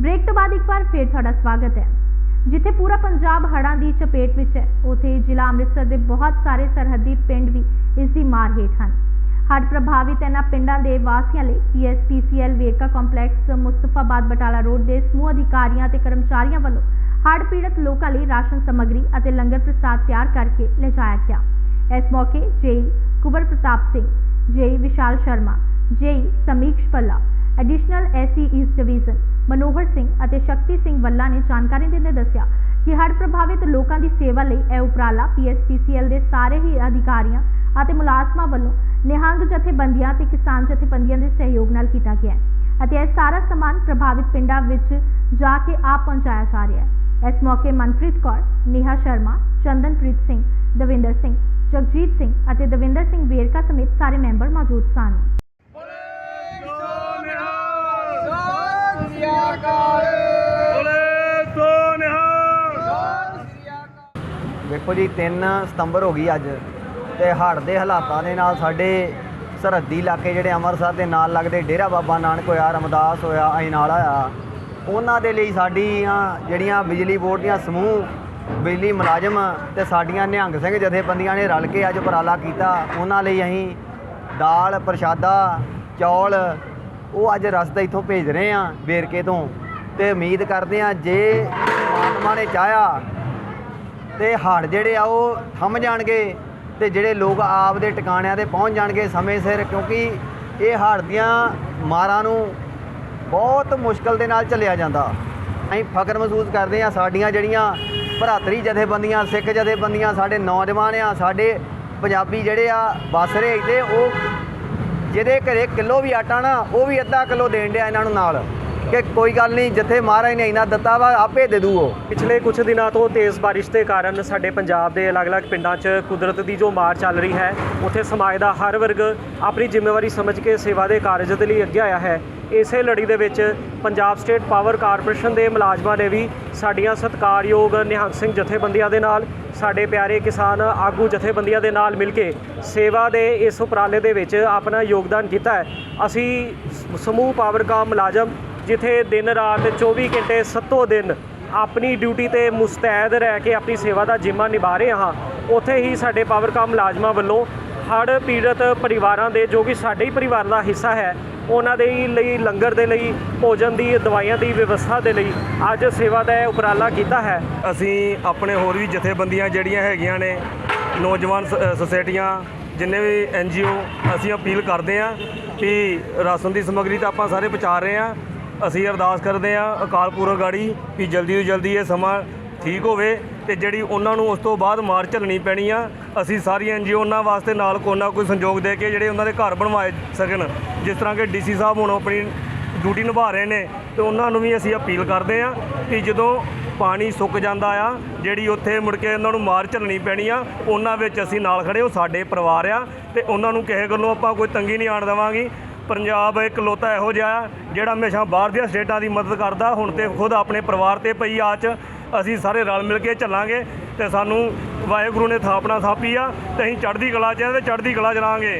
Break ਤੋਂ ਬਾਅਦ ਇੱਕ ਵਾਰ ਫੇਰ ਤੁਹਾਡਾ ਸਵਾਗਤ ਹੈ। ਜਿੱਥੇ ਪੂਰਾ ਪੰਜਾਬ ਹੜ੍ਹਾਂ ਦੀ ਚਪੇਟ ਵਿੱਚ ਹੈ, ਉਥੇ ਜ਼ਿਲ੍ਹਾ ਅੰਮ੍ਰਿਤਸਰ ਦੇ ਬਹੁਤ ਸਾਰੇ ਸਰਹੱਦੀ ਪਿੰਡ ਵੀ ਇਸ ਦੀ ਮਾਰ ਹੇਠ ਹਨ। ਹੜ੍ਹ ਪ੍ਰਭਾਵਿਤ ਇਹਨਾਂ ਪਿੰਡਾਂ ਦੇ ਵਾਸੀਆਂ ਲਈ PSPCL Verka complex, Mustafabad Batala road ਦੇ ਸਮੂਹ ਅਧਿਕਾਰੀਆਂ ਤੇ ਕਰਮਚਾਰੀਆਂ ਵੱਲੋਂ ਹੜ੍ਹ ਪੀੜਤ ਲੋਕਾਂ ਲਈ ਰਾਸ਼ਨ ਸਮੱਗਰੀ ਅਤੇ ਲੰਗਰ ਪ੍ਰਸਾਦ ਤਿਆਰ ਕਰਕੇ ਲਿਜਾਇਆ ਗਿਆ। ਇਸ ਮੌਕੇ ਜੇਈ ਕੁਬਰ ਪ੍ਰਤਾਪ ਸਿੰਘ ਜੇਈ ਵਿਸ਼ਾਲ ਸ਼ਰਮਾ ਜੇਈ ਸਮੀਕਸ਼ ਪੱਲਾ additional SC east division Manohar Singh ਅਤੇ ਸ਼ਕਤੀ ਸਿੰਘ ਵੱਲਾ ਨੇ ਜਾਣਕਾਰੀ ਦਿੰਦੇ ਦੱਸਿਆ ਕਿ ਹੜ੍ਹ ਪ੍ਰਭਾਵਿਤ ਲੋਕਾਂ ਦੀ ਸੇਵਾ ਲਈ ਇਹ ਉਪਰਾਲਾ ਪੀਐਸਪੀਸੀਐਲ ਦੇ ਸਾਰੇ ਹੀ ਅਧਿਕਾਰੀਆਂ ਅਤੇ ਮੁਲਾਜ਼ਮਾਂ ਵੱਲੋਂ ਨਿਹੰਗ ਜਥੇਬੰਦੀਆਂ ਤੇ ਕਿਸਾਨ ਜਥੇਬੰਦੀਆਂ ਦੇ ਸਹਿਯੋਗ ਨਾਲ ਕੀਤਾ ਗਿਆ ਹੈ ਅਤੇ ਇਹ ਸਾਰਾ ਸਮਾਨ ਪ੍ਰਭਾਵਿਤ ਪਿੰਡਾਂ ਵਿੱਚ ਜਾ ਕੇ ਆਪ ਪਹੁੰਚਾਇਆ ਜਾ ਰਿਹਾ ਹੈ। ਇਸ ਮੌਕੇ ਮਨਪ੍ਰੀਤ ਕੌਰ, ਨੇਹਾ ਸ਼ਰਮਾ, ਚੰਦਨਪ੍ਰੀਤ ਸਿੰਘ, ਦਵਿੰਦਰ ਸਿੰਘ, ਜਗਜੀਤ ਸਿੰਘ ਅਤੇ ਦਵਿੰਦਰ ਸਿੰਘ ਵੇਰਕਾ ਸਮੇਤ ਸਾਰੇ ਮੈਂਬਰ ਮੌਜੂਦ ਸਨ। ਦੇਖੋ ਜੀ 3 ਸਤੰਬਰ ਹੋ ਗਈ ਅੱਜ ਤੇ ਹੜ੍ਹ ਦੇ ਹਾਲਾਤਾਂ ਦੇ ਨਾਲ ਸਾਡੇ ਸਰਹੱਦੀ ਇਲਾਕੇ ਜਿਹੜੇ ਅੰਮ੍ਰਿਤਸਰ ਦੇ ਨਾਲ ਲੱਗਦੇ ਡੇਰਾ ਬਾਬਾ ਨਾਨਕ ਹੋਇਆ, ਰਮਦਾਸ ਹੋਇਆ ਅਜਨਾਲਾ ਹੋਇਆ ਉਹਨਾਂ ਦੇ ਲਈ ਸਾਡੀਆਂ ਜਿਹੜੀਆਂ ਬਿਜਲੀ ਬੋਰਡ ਦੀਆਂ ਸਮੂਹ, ਬਿਜਲੀ ਮੁਲਾਜ਼ਮ ਤੇ ਸਾਡੀਆਂ ਨਿਹੰਗ ਸਿੰਘ ਜਥੇਬੰਦੀਆਂ ਨੇ ਰਲ ਕੇ ਅੱਜ ਉਪਰਾਲਾ ਕੀਤਾ। ਉਹਨਾਂ ਲਈ ਅਸੀਂ ਦਾਲ, ਪ੍ਰਸ਼ਾਦਾ, ਚੌਲ ਉਹ ਅੱਜ ਰਸਤਾ ਇੱਥੋਂ ਭੇਜ ਰਹੇ ਆ ਵੇਰਕੇ ਤੋਂ ਤੇ ਉਮੀਦ ਕਰਦੇ ਆ ਜੇ ਪਰਮਾਤਮਾ ਨੇ ਚਾਹਿਆ ਤੇ ਹੜ੍ਹ ਜਿਹੜੇ ਆ ਉਹ ਥੰਮ ਜਾਣਗੇ ਤੇ ਜਿਹੜੇ ਲੋਕ ਆਪ ਦੇ ਟਿਕਾਣਿਆਂ ਤੇ ਪਹੁੰਚ ਜਾਣਗੇ ਸਮੇਂ ਸਿਰ, ਕਿਉਂਕਿ ਇਹ ਹੜ੍ਹ ਦੀਆਂ ਮਾਰਾਂ ਨੂੰ ਬਹੁਤ ਮੁਸ਼ਕਲ ਦੇ ਨਾਲ ਚੱਲਿਆ ਜਾਂਦਾ। ਅਸੀਂ ਫਕਰ ਮਹਿਸੂਸ ਕਰਦੇ ਆ ਸਾਡੀਆਂ ਜਿਹੜੀਆਂ ਭਰਾਤਰੀ ਜਥੇਬੰਦੀਆਂ, ਸਿੱਖ ਜਥੇਬੰਦੀਆਂ, ਸਾਡੇ ਨੌਜਵਾਨ ਆ, ਸਾਡੇ ਪੰਜਾਬੀ ਜਿਹੜੇ ਆ ਬਸ ਰਹੇ ਤੇ ਉਹ ਜਿਹਦੇ ਘਰੇ ਕਿਲੋ ਵੀ ਆਟਾ ਨਾ, ਉਹ ਵੀ ਅੱਧਾ ਕਿਲੋ ਦੇਣ ਡਿਆ ਇਹਨਾਂ ਨੂੰ ਨਾਲ। ਕਿ ਕੋਈ ਗੱਲ ਨਹੀਂ, ਜਿੱਥੇ ਮਹਾਰਾਜ ਨੇ ਇਨਾ ਦਿੱਤਾ ਵਾ, ਆਪੇ ਦੇ ਦੂ ਉਹ ਪਿਛਲੇ ਕੁਝ ਦਿਨਾਂ ਤੋਂ ਤੇਜ਼ ਬਾਰਿਸ਼ ਦੇ ਕਾਰਨ ਸਾਡੇ ਪੰਜਾਬ ਦੇ ਅਲੱਗ-ਅਲੱਗ ਪਿੰਡਾਂ 'ਚ ਕੁਦਰਤ ਦੀ ਜੋ ਮਾਰ ਚੱਲ ਰਹੀ ਹੈ, ਉੱਥੇ ਸਮਾਜ ਦਾ ਹਰ ਵਰਗ ਆਪਣੀ ਜ਼ਿੰਮੇਵਾਰੀ ਸਮਝ ਕੇ ਸੇਵਾ ਦੇ ਕਾਰਜ ਦੇ ਲਈ ਅੱਗੇ ਆਇਆ ਹੈ। ਇਸੇ ਲੜੀ ਦੇ ਵਿੱਚ ਪੰਜਾਬ ਸਟੇਟ ਪਾਵਰ ਕਾਰਪੋਰੇਸ਼ਨ ਦੇ ਮੁਲਾਜ਼ਮਾਂ ਨੇ ਵੀ ਸਾਡੀਆਂ ਸਤਿਕਾਰਯੋਗ ਨਿਹੰਗ ਸਿੰਘ ਜਥੇਬੰਦੀਆਂ ਦੇ ਨਾਲ ਸਾਡੇ ਪਿਆਰੇ ਕਿਸਾਨ ਆਗੂ ਜਥੇਬੰਦੀਆਂ ਦੇ ਨਾਲ ਮਿਲ ਕੇ ਸੇਵਾ ਦੇ ਇਸ ਉਪਰਾਲੇ ਦੇ ਵਿੱਚ ਆਪਣਾ ਯੋਗਦਾਨ ਕੀਤਾ ਹੈ। ਅਸੀਂ ਸਮੂਹ ਪਾਵਰਕਾਮ ਮੁਲਾਜ਼ਮ, ਜਿੱਥੇ ਦਿਨ ਰਾਤ 24 ਘੰਟੇ ਸੱਤੋਂ ਦਿਨ ਆਪਣੀ ਡਿਊਟੀ ਤੇ ਮੁਸਤੈਦ ਰਹਿ ਕੇ ਆਪਣੀ ਸੇਵਾ ਦਾ ਜਿੰਮਾ ਨਿਭਾ ਰਹੇ ਹਾਂ, ਉੱਥੇ ਹੀ ਸਾਡੇ ਪਾਵਰਕਾਮ ਮੁਲਾਜ਼ਮਾਂ ਵੱਲੋਂ ਹੜ੍ਹ ਪੀੜਤ ਪਰਿਵਾਰਾਂ ਦੇ, ਜੋ ਕਿ ਸਾਡੇ ਹੀ ਪਰਿਵਾਰ ਦਾ ਹਿੱਸਾ ਹੈ ਉਹਨਾਂ ਦੇ ਲਈ, ਲੰਗਰ ਦੇ ਲਈ, ਭੋਜਨ ਦੀ, ਦਵਾਈਆਂ ਦੀ ਵਿਵਸਥਾ ਦੇ ਲਈ ਅੱਜ ਸੇਵਾ ਦਾ ਉਪਰਾਲਾ ਕੀਤਾ ਹੈ। ਅਸੀਂ ਆਪਣੇ ਹੋਰ ਵੀ ਜਥੇਬੰਦੀਆਂ ਜਿਹੜੀਆਂ ਹੈਗੀਆਂ ਨੇ, ਨੌਜਵਾਨ ਸ- ਸੁਸਾਇਟੀਆਂ, ਜਿੰਨੇ ਵੀ ਐਨ ਜੀ ਓ, ਅਸੀਂ ਅਪੀਲ ਕਰਦੇ ਹਾਂ ਕਿ ਰਾਸ਼ਨ ਦੀ ਸਮੱਗਰੀ ਤਾਂ ਆਪਾਂ ਸਾਰੇ ਪਹੁੰਚਾ ਰਹੇ ਹਾਂ। ਅਸੀਂ ਅਰਦਾਸ ਕਰਦੇ ਹਾਂ ਅਕਾਲ ਪੁਰਖ ਗਾੜੀ ਕਿ ਜਲਦੀ ਤੋਂ ਜਲਦੀ ਇਹ ਸਮਾਂ ਠੀਕ ਹੋਵੇ ਤੇ ਜਿਹੜੀ ਉਹਨਾਂ ਨੂੰ ਉਸ ਤੋਂ ਬਾਅਦ ਮਾਰ ਝੱਲਣੀ ਪੈਣੀ ਆ, ਅਸੀਂ ਸਾਰੀ ਐਨ ਜੀ ਓ ਉਹਨਾਂ ਵਾਸਤੇ ਨਾਲ ਕੋਈ ਨਾ ਕੋਈ ਸੰਯੋਗ ਦੇ ਕੇ ਜਿਹੜੇ ਉਹਨਾਂ ਦੇ ਘਰ ਬਣਵਾਏ ਸਕਣ। ਜਿਸ ਤਰ੍ਹਾਂ ਕਿ ਡੀਸੀ ਸਾਹਿਬ ਹੁਣ ਆਪਣੀ ਡਿਊਟੀ ਨਿਭਾ ਰਹੇ ਨੇ, ਤੇ ਉਹਨਾਂ ਨੂੰ ਵੀ ਅਸੀਂ ਅਪੀਲ ਕਰਦੇ ਹਾਂ ਕਿ ਜਦੋਂ ਪਾਣੀ ਸੁੱਕ ਜਾਂਦਾ ਆ, ਜਿਹੜੀ ਉੱਥੇ ਮੁੜ ਕੇ ਉਹਨਾਂ ਨੂੰ ਮਾਰ ਝੱਲਣੀ ਪੈਣੀ ਆ, ਉਹਨਾਂ ਵਿੱਚ ਅਸੀਂ ਨਾਲ ਖੜੇ ਉਹ ਸਾਡੇ ਪਰਿਵਾਰ ਆ, ਤੇ ਉਹਨਾਂ ਨੂੰ ਕਿਸੇ ਗੱਲੋਂ ਆਪਾਂ ਕੋਈ ਤੰਗੀ ਨਹੀਂ ਆਣ ਦੇਵਾਂਗੇ। ਪੰਜਾਬ ਇੱਕ ਲੋਤਾ ਇਹੋ ਜਿਹਾ ਜਿਹੜਾ ਹਮੇਸ਼ਾ ਬਾਹਰ ਦੀਆਂ ਸਟੇਟਾਂ ਦੀ ਮਦਦ ਕਰਦਾ, ਹੁਣ ਤੇ ਖੁਦ ਆਪਣੇ ਪਰਿਵਾਰ ਤੇ ਪਈ ਆਚ ਅਸੀਂ ਸਾਰੇ ਰਲ ਮਿਲ ਕੇ ਚੱਲਾਂਗੇ ਤੇ ਸਾਨੂੰ ਵਾਹਿਗੁਰੂ ਨੇ ਥਾਪਣਾ ਥਾਪੀ ਆ ਤੇ ਅਸੀਂ ਚੜ੍ਹਦੀ ਕਲਾ ਚ ਆ ਤੇ ਚੜ੍ਹਦੀ ਕਲਾ ਚ ਰਹਾਂਗੇ।